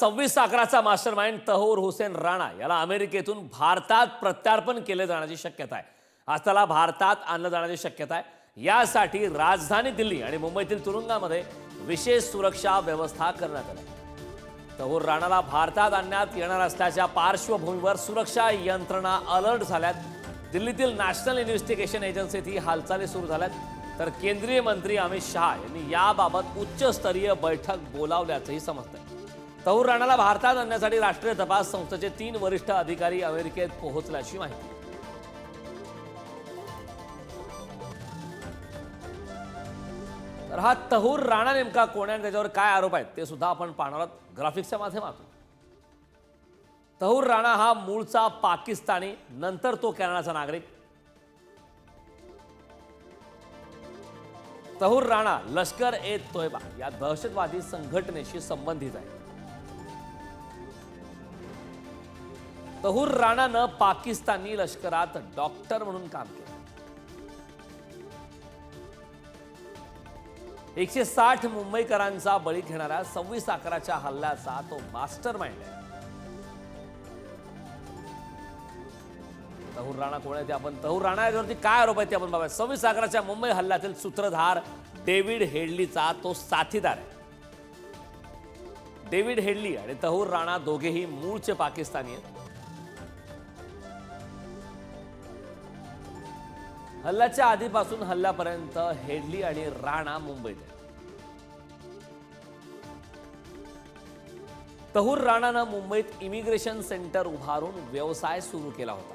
सव्वीस अकराचा mastermind Tahawwur Hussain Rana याला अमेरिकेतून भारतात प्रत्यार्पण केले जाण्याची शक्यता आहे. आज त्याला भारतात आणलं जाण्याची शक्यता आहे. यासाठी राजधानी दिल्ली आणि मुंबईतील तुरुंगामध्ये विशेष सुरक्षा व्यवस्था करण्यात आली. तहोर राणाला भारतात आणण्यात येणार असल्याच्या पार्श्वभूमीवर सुरक्षा यंत्रणा अलर्ट झाल्यात. दिल्लीतील नॅशनल इन्व्हेस्टिगेशन एजन्सीत ही हालचाली सुरू झाल्यात. तर केंद्रीय मंत्री अमित शहा यांनी याबाबत उच्चस्तरीय बैठक बोलावल्याचंही समजतंय. तहूर राणाला भारतात आणण्यासाठी राष्ट्रीय तपास संस्थेचे तीन वरिष्ठ अधिकारी अमेरिकेत पोहोचल्याची माहिती. तर हा तहूर राणा नेमका कोण आहे आणि त्याच्यावर काय आरोप आहेत ते सुद्धा आपण पाहणार आहोत ग्राफिक्सच्या माध्यमातून. तहूर राणा हा मूळचा पाकिस्तानी नंतर तो कॅनडाचा नागरिक. तहूर राणा लष्कर ए तोयबा या दहशतवादी संघटनेशी संबंधित आहे तहूर राणानं पाकिस्तानी लष्करात डॉक्टर म्हणून काम केलं. एकशे साठ मुंबईकरांचा बळी घेणाऱ्या सव्वीस अकराच्या हल्ल्याचा तो मास्टर माइंड आहे. तहूर राणा कोण आहे ते आपण तहूर राणा याच्यावरती काय आरोप आहे ते आपण बघा सव्वीस अकराच्या मुंबई हल्ल्यातील सूत्रधार डेव्हिड हेडलीचा तो साथीदार आहे. डेव्हिड हेडली आणि तहूर राणा दोघेही मूळचे पाकिस्तानी आहेत. हल्ल्याच्या आधीपासून हल्ल्यापर्यंत हेडली आणि राणा मुंबईत आहे तहूर राणानं मुंबईत इमिग्रेशन सेंटर उभारून व्यवसाय सुरू केला होता.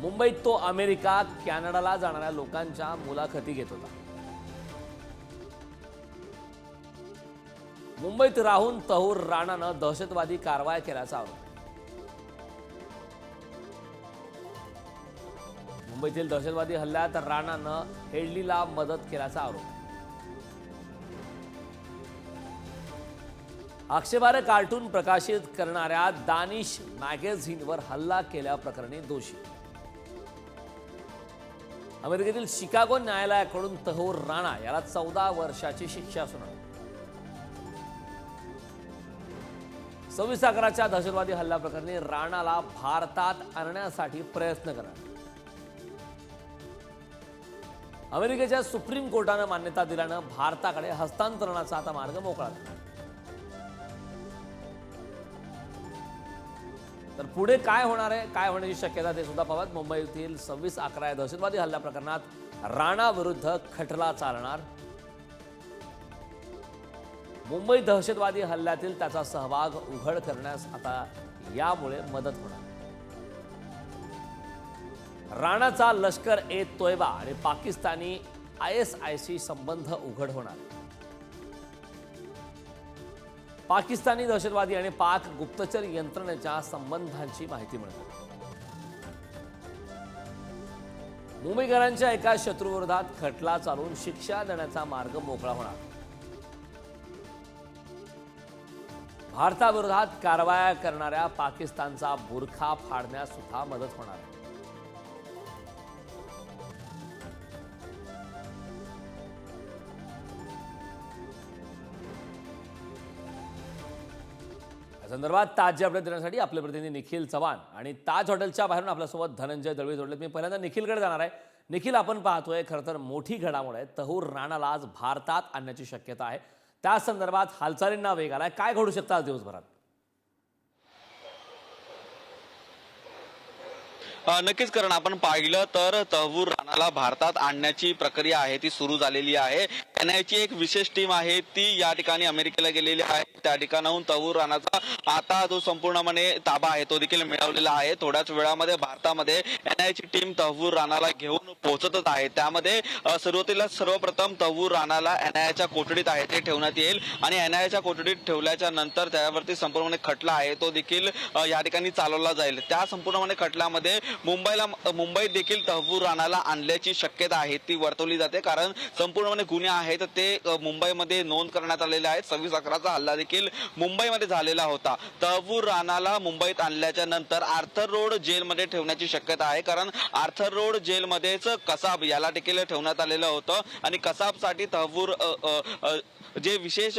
मुंबईत तो अमेरिका कॅनडाला जाणाऱ्या लोकांच्या मुलाखती घेत होता. मुंबईत राहून तहूर राणानं दहशतवादी कारवाया केल्याचा आरोप. मुंबईतील दहशतवादी हल्ल्यात राणानं हेडलीला मदत केल्याचा आरोप. आक्षेपारे आक्षेपार्ह कार्टून प्रकाशित करणाऱ्या दानिश मॅगझिनवर हल्ला केल्याप्रकरणी दोषी. अमेरिकेतील शिकागो न्यायालयाकडून तहोर राणा याला चौदा वर्षाची शिक्षा सुनावली. सव्वीस अकराच्या दहशतवादी हल्ल्याप्रकरणी राणाला भारतात आणण्यासाठी प्रयत्न करा अमेरिकेच्या सुप्रीम कोर्टानं मान्यता दिल्यानं भारताकडे हस्तांतरणाचा आता मार्ग मोकळा झाला. तर पुढे काय होणार आहे काय होण्याची शक्यता ते सुद्धा पाहत मुंबईतील सव्वीस अकरा या दहशतवादी हल्ला प्रकरणात राणा विरुद्ध खटला चालणार. मुंबई दहशतवादी हल्ल्यातील त्याचा सहभाग उघड करण्यास आता यामुळे मदत होणार. राणाचा लष्कर ए तोयबा आणि पाकिस्तानी आय एस आयशी संबंध उघड होणार पाकिस्तानी दहशतवादी आणि पाक गुप्तचर यंत्रणेच्या संबंधांची माहिती मिळणार. मुंबईकरांच्या एका शत्रूविरोधात खटला चालून शिक्षा देण्याचा मार्ग मोकळा होणार. भारताविरोधात कारवाया करणाऱ्या पाकिस्तानचा बुरखा फाडण्यास सुद्धा मदत होणार. संदर्भात ताजी अपडेट देण्यासाठी आपले प्रतिनिधी निखिल चव्हाण आणि ताज हॉटेलच्या बाहेरून आपल्यासोबत धनंजय दळवी जोडलेत. मी पहिल्यांदा निखिलकडे जाणार आहे. निखिल आपण पाहतोय खरं तर मोठी घडामोड आहे. तहूर राणाला आज भारतात आणण्याची शक्यता आहे. त्या संदर्भात हालचालींना वेग आलाय. काय घडू शकतं आज दिवसभरात? नक्कीच कारण आपण पाहिलं तर तहवूर राणाला भारतात आणण्याची प्रक्रिया आहे ती सुरू झालेली आहे. एनआयची एक विशेष टीम आहे ती या ठिकाणी अमेरिकेला गेलेली आहे. त्या ठिकाणाहून तहवूर राणाचा आता जो संपूर्णपणे ताबा आहे तो देखील मिळवलेला आहे. थोड्याच वेळामध्ये भारतामध्ये एनआयची टीम तहवूर राणाला घेऊन पोहोचतच आहे. त्यामध्ये सुरुवातीला सर्वप्रथम तहवूर राणाला एनआयच्या कोठडीत आहे ते ठेवण्यात येईल. आणि एनआयच्या कोठडीत ठेवल्याच्या नंतर त्यावरती संपूर्णपणे खटला आहे तो देखील या ठिकाणी चालवला जाईल. त्या संपूर्णपणे खटल्यामध्ये मुंबईला मुंबईत देखील तहवूर राणाला आणल्याची शक्यता आहे ती वर्तवली जाते. कारण संपूर्णपणे गुन्हे आहेत. ते मुंबईमध्ये नोंद करण्यात आलेले आहेत. सव्वीस अकराचा हल्ला देखील मुंबईमध्ये झालेला होता. तहवूर राणाला मुंबईत आणल्याच्या नंतर आर्थर रोड जेलमध्ये ठेवण्याची शक्यता आहे कारण आर्थर रोड जेलमध्येच कसाब याला देखील ठेवण्यात आलेलं होतं. आणि कसाबसाठी तहवूर जे विशेष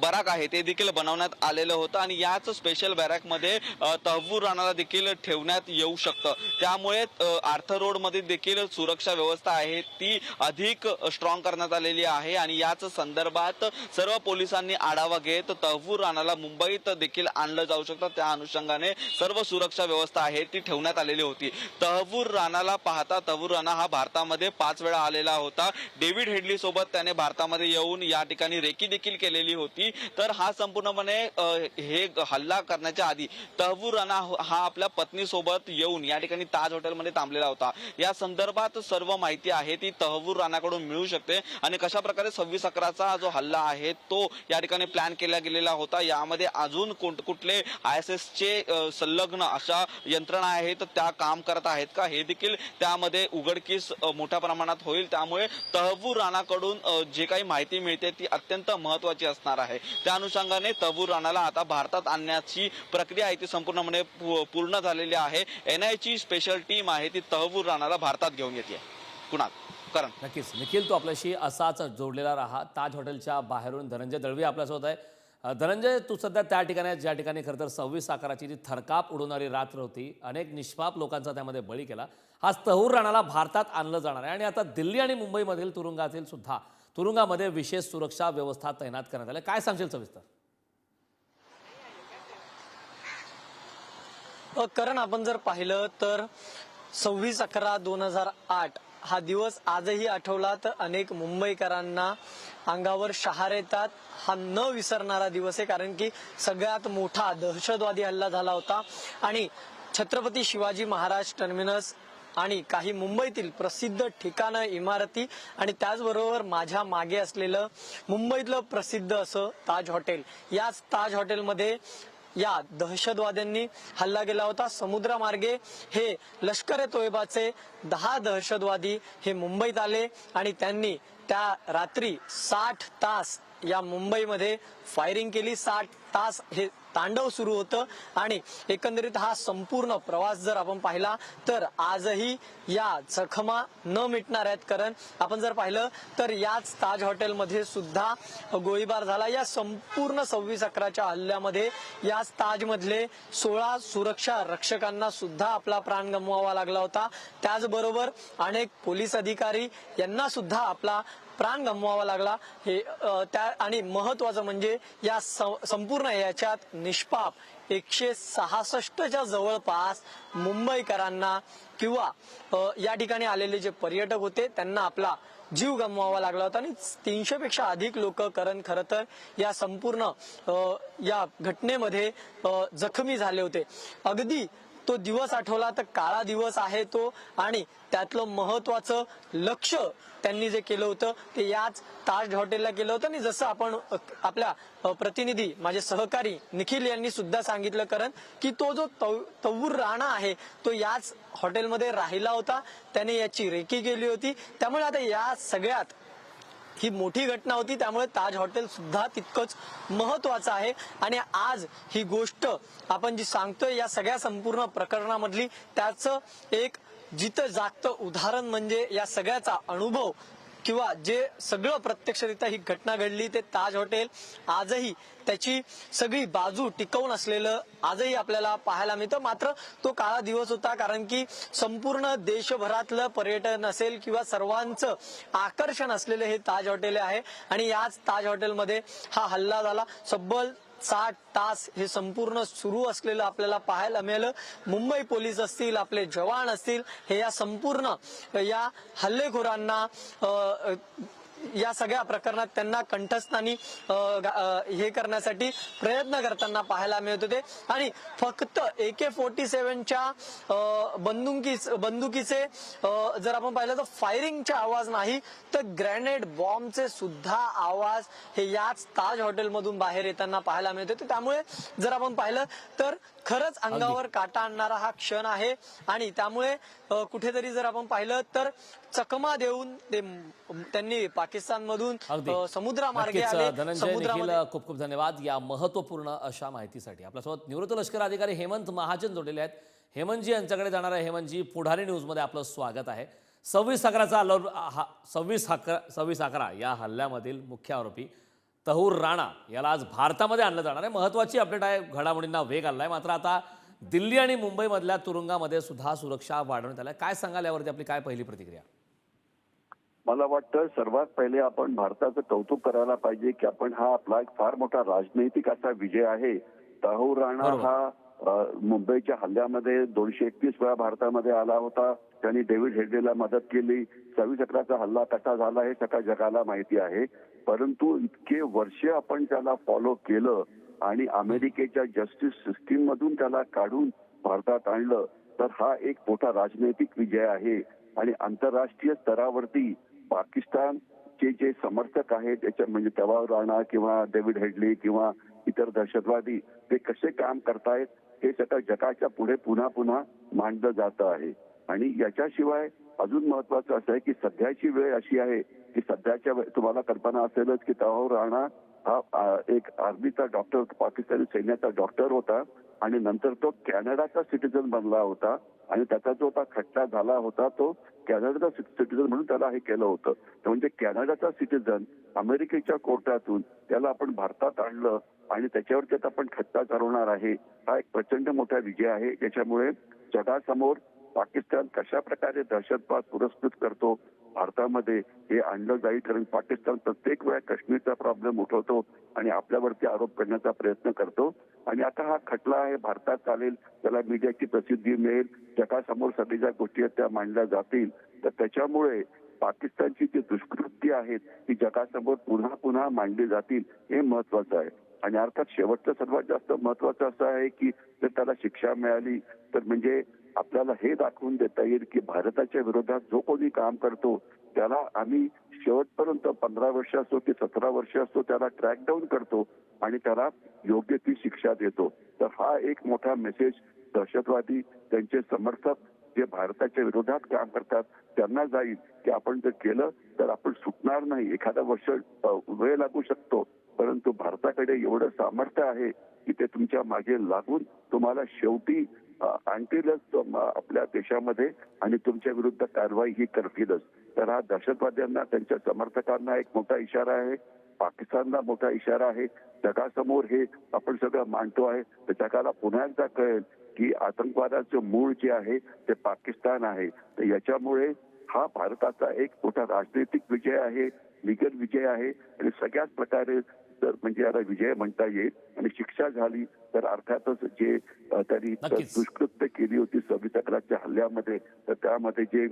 बराक आहे ते देखील बनवण्यात आलेलं होतं. आणि याच स्पेशल बॅरॅकमध्ये तहवूर राणाला देखील ठेवण्यात येऊ शकतं. त्यामुळे आर्थर रोडमध्ये देखील सुरक्षा व्यवस्था आहे ती अधिक स्ट्रॉंग करण्यात आलेली आहे आणि याच संदर्भात सर्व पोलिसांनी आढावा घेत तहव्वूर राणाला मुंबईत देखील आणलं जाऊ शकतं. त्या अनुषंगाने सर्व सुरक्षा व्यवस्था आहे ती ठेवण्यात आलेली होती. तहव्वूर राणाला पाहता तहव्वूर राणा हा भारतामध्ये पाच वेळा आलेला होता. डेव्हिड हेडली सोबत त्याने भारतामध्ये येऊन या ठिकाणी रेकी देखील केलेली होती. तर हा संपूर्णपणे हे हल्ला करण्याच्या आधी तहव्वूर राणा हा आपल्या पत्नीसोबत येऊन या ठिकाणी ताज हॉटेलमध्ये थांबलेला होता. या संदर्भात सर्व माहिती आहे ती तहवूर राणाकडून मिळू शकते आणि कशा प्रकारे सव्वीस अकराचा जो हल्ला आहे तो या ठिकाणी प्लॅन केला गेलेला होता. यामध्ये अजून कोण- कुठले आय एस एस चे संलग्न अशा यंत्रणा आहेत त्या काम करत आहेत का? हे देखील त्यामध्ये उघडकीस मोठ्या प्रमाणात होईल. त्यामुळे तहव्वूर राणाकडून जे काही माहिती मिळते ती अत्यंत महत्वाची असणार आहे. त्या अनुषंगाने तहव्वूर राणाला आता भारतात आणण्याची प्रक्रिया आहे ती संपूर्णपणे पूर्ण झालेली आहे. एन ची स्पेशल टीम आहे ती तहबूर राणाला भारतात घेऊन येते. कुणाल? करण. नक्कीच. निखिल तो आपल्याशी असाच जोडलेला राहा. ताज हॉटेलच्या बाहेरून धनंजय दळवी आपल्यासोबत आहे. धनंजय तू सध्या त्या ठिकाणी आहे ज्या ठिकाणी खरं तर सव्वीस आकाराची जी थरकाप उडवणारी रात्र होती अनेक निष्पाप लोकांचा त्यामध्ये बळी केला. आज तहूर राणाला भारतात आणलं जाणार आहे आणि आता दिल्ली आणि मुंबईमधील तुरुंगातील सुद्धा तुरुंगामध्ये विशेष सुरक्षा व्यवस्था तैनात करण्यात आली. काय सांगशील सविस्तर? करण आपण जर पाहिलं तर सव्वीस अकरा दोन हजार आठ हा दिवस आजही आठवला तर अनेक मुंबईकरांना अंगावर शहार येतात. हा न विसरणारा दिवस आहे कारण की सगळ्यात मोठा दहशतवादी हल्ला झाला होता. आणि छत्रपती शिवाजी महाराज टर्मिनस आणि काही मुंबईतील प्रसिद्ध ठिकाणं इमारती आणि त्याचबरोबर माझ्या मागे असलेलं मुंबईतलं प्रसिद्ध असं ताज हॉटेल. याच ताज हॉटेलमध्ये या दहशतवाद्यांनी हल्ला केला होता. समुद्रमार्गे हे लष्कर ए तोयबाचे दहा दहशतवादी हे मुंबईत आले आणि त्यांनी त्या रात्री साठ तास या मुंबईमध्ये फायरिंग केली. साठ तास हे तांडव सुरू होतं आणि एकंदरीत हा संपूर्ण प्रवास जर आपण पाहिला तर आजही या जखमा न मिटणार आहेत. कारण आपण जर पाहिलं तर याच ताज हॉटेलमध्ये सुद्धा गोळीबार झाला. या संपूर्ण सव्वीस अकराच्या हल्ल्यामध्ये याच ताजमधले सोळा सुरक्षा रक्षकांना सुद्धा आपला प्राण गमवावा लागला होता. त्याचबरोबर अनेक पोलीस अधिकारी यांना सुद्धा आपला प्राण गमवावा लागला. हे त्या आणि महत्वाचं म्हणजे या संपूर्ण याच्यात निष्पाप एकशे सहासष्टच्या जवळपास मुंबईकरांना किंवा या ठिकाणी आलेले जे पर्यटक होते त्यांना आपला जीव गमवावा लागला होता. आणि तीनशे पेक्षा अधिक लोक करण खरं तर या संपूर्ण या घटनेमध्ये जखमी झाले होते. अगदी तो दिवस आठवला तर काळा दिवस आहे तो आणि त्यातलं महत्वाचं लक्ष त्यांनी जे केलं होतं ते याच ताज हॉटेलला केलं होतं. आणि जसं आपण आपल्या प्रतिनिधी माझे सहकारी निखिल यांनी सुद्धा सांगितलं कारण की तो जो तवूर राणा आहे तो याच हॉटेलमध्ये राहिला होता. त्याने याची रेकी केली होती. त्यामुळे आता या सगळ्यात ही मोठी घटना होती. त्यामुळे ताज हॉटेल सुद्धा तितकंच महत्वाचं आहे. आणि आज ही गोष्ट आपण जी सांगतोय या सगळ्या संपूर्ण प्रकरणामधली त्याचं एक जिथं जागतं उदाहरण म्हणजे या सगळ्याचा अनुभव किंवा जे सगळं प्रत्यक्षरित्या ही घटना घडली ते ताज हॉटेल आजही त्याची सगळी बाजू टिकवून असलेलं आजही आपल्याला पाहायला मिळतं. मात्र तो काळा दिवस होता कारण की संपूर्ण देशभरातलं पर्यटन असेल किंवा सर्वांचं आकर्षण असलेलं हे ताज हॉटेल आहे. आणि याच ताज हॉटेलमध्ये हा हल्ला झाला. सब्बल साठ तास हे संपूर्ण सुरू असलेलं आपल्याला पाहायला मिळालं. मुंबई पोलीस असतील आपले जवान असतील हे या संपूर्ण या हल्लेखोरांना या सगळ्या प्रकरणात त्यांना कंठस्थानी हे करण्यासाठी प्रयत्न करताना पाहायला मिळत होते. आणि फक्त ए के फोर्टी सेव्हनच्या बंदुकी बंदुकीचे जर आपण पाहिलं तर फायरिंगचे आवाज नाही तर ग्रॅनेड बॉम्बचे सुद्धा आवाज हे याच ताज हॉटेलमधून बाहेर येताना पाहायला मिळत होते. त्यामुळे जर आपण पाहिलं तर खरंच अंगावर काटा आणणारा हा क्षण आहे. आणि त्यामुळे कुठेतरी जर आपण पाहिलं तर चकमा देऊन ते त्यांनी पाकिस्तानमधून समुद्रामार्गे आले. धनंजय निखिल खूप खूप धन्यवाद या महत्त्वपूर्ण अशा माहितीसाठी. आपल्यासोबत निवृत्त लष्कर अधिकारी हेमंत महाजन जोडलेले आहेत. हेमंतजी यांच्याकडे जाणार आहे हेमंतजी. पुढारी न्यूजमध्ये आपलं स्वागत आहे. सव्वीस अकराचा हल्ला हा सव्वीस अकरा सव्वीस अकरा या हल्ल्यामधील मुख्य आरोपी तहूर राणा याला आज भारतामध्ये आणलं जाणार आहे. महत्त्वाची अपडेट आहे. घडामोडींना वेग आला आहे मात्र आता दिल्ली आणि मुंबईमधल्या तुरुंगामध्ये सुद्धा सुरक्षा वाढवण्यात आल्या. काय सांगाल यावरती आपली काय पहिली प्रतिक्रिया? मला वाटतं सर्वात पहिले आपण भारताचं कौतुक करायला पाहिजे की आपण हा आपला एक फार मोठा राजनैतिक असा विजय आहे. ताहूर राणा. हा मुंबईच्या हल्ल्यामध्ये दोनशे एकतीस वेळा भारतामध्ये आला होता. त्यांनी डेव्हिड हेडलेला मदत केली. सव्वीस अकराचा हल्ला कसा झाला हे सगळ्या जगाला माहिती आहे. परंतु इतके वर्ष आपण त्याला फॉलो केलं आणि अमेरिकेच्या जस्टिस सिस्टीम मधून त्याला काढून भारतात आणलं तर हा एक मोठा राजनैतिक विजय आहे. आणि आंतरराष्ट्रीय स्तरावरती पाकिस्तानचे जे समर्थक आहेत त्याच्या म्हणजे तवाव राणा किंवा डेव्हिड हेडली किंवा इतर दहशतवादी ते कसे काम करतायत हे सगळं जगाच्या पुढे पुन्हा पुन्हा मांडलं जात आहे. आणि याच्याशिवाय अजून महत्वाचं असं आहे की सध्याची वेळ अशी आहे की सध्याच्या तुम्हाला कल्पना असेलच की तवाव राणा हा एक आर्मीचा डॉक्टर पाकिस्तानी सैन्याचा डॉक्टर होता. आणि नंतर तो कॅनडाचा सिटीजन बनला होता आणि त्याचा जो आता खटला झाला होता तो कॅनडाचा सिटीजन म्हणून त्याला हे केलं होतं. तर म्हणजे कॅनडाचा सिटीजन अमेरिकेच्या कोर्टातून त्याला आपण भारतात आणलं आणि त्याच्यावरती आता आपण खट्टा चालवणार आहे. हा एक प्रचंड मोठा विजय आहे. ज्याच्यामुळे जगासमोर पाकिस्तान कशा प्रकारे दहशतवाद पुरस्कृत करतो भारतामध्ये हे आणलं जाईल कारण पाकिस्तान प्रत्येक वेळा काश्मीरचा प्रॉब्लेम उठवतो आणि आपल्यावरती आरोप करण्याचा प्रयत्न करतो. आणि आता हा खटला आहे भारतात चालेल त्याला मीडियाची प्रसिद्धी मिळेल जगासमोर सगळ्या ज्या गोष्टी आहेत त्या मांडल्या जातील. तर त्याच्यामुळे पाकिस्तानची जी दुष्कृत्य आहेत ती जगासमोर पुन्हा पुन्हा मांडली जातील हे महत्वाचं आहे. आणि अर्थात शेवटचं सर्वात जास्त महत्वाचं असं आहे की जर त्याला शिक्षा मिळाली तर म्हणजे आपल्याला हे दाखवून देता येईल की भारताच्या विरोधात जो कोणी काम करतो त्याला आम्ही शेवटपर्यंत पंधरा वर्ष असो की सतरा वर्ष असो त्याला ट्रॅक डाऊन करतो आणि त्याला योग्य ती शिक्षा देतो. तर हा एक मोठा मेसेज दहशतवादी त्यांचे समर्थक जे भारताच्या विरोधात काम करतात त्यांना जाईल की आपण जर केलं तर आपण सुटणार नाही. एखादा वर्ष वेळ लागू शकतो. परंतु भारताकडे एवढं सामर्थ्य आहे की ते तुमच्या मागे लागून तुम्हाला शेवटी आणतीलच आपल्या देशामध्ये आणि तुमच्या विरुद्ध कारवाई ही करतीलच. तर हा दहशतवाद्यांना त्यांच्या समर्थकांना एक मोठा इशारा आहे. पाकिस्तानला मोठा इशारा आहे. जगासमोर हे आपण सगळं मांडतो आहे. तर जगाला पुन्हा एकदा कळेल की आतंकवादाचं मूळ जे आहे ते पाकिस्तान आहे. तर याच्यामुळे हा भारताचा एक मोठा राजनैतिक विजय आहे लिगल विजय आहे. आणि सगळ्याच प्रकारे तर म्हणजे याला विजय म्हणता येईल आणि शिक्षा झाली तर अर्थातच जे त्यांनी. दुष्कृत्य केली होती सव्वीस अकराच्या हल्ल्यामध्ये तर त्यामध्ये जे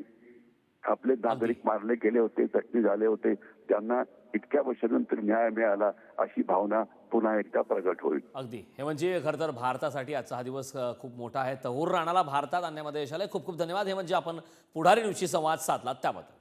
आपले नागरिक मारले गेले होते जखमी झाले होते त्यांना इतक्या वर्षानंतर न्याय मिळाला अशी भावना पुन्हा एकदा प्रगट होईल. अगदी. हे म्हणजे खरं तर भारतासाठी आजचा हा दिवस खूप मोठा आहे. तहूर राणाला भारतात आणण्यामध्ये यश आलंय. खूप खूप धन्यवाद. हे म्हणजे आपण पुढारी न्यूजशी संवाद साधला त्याबद्दल.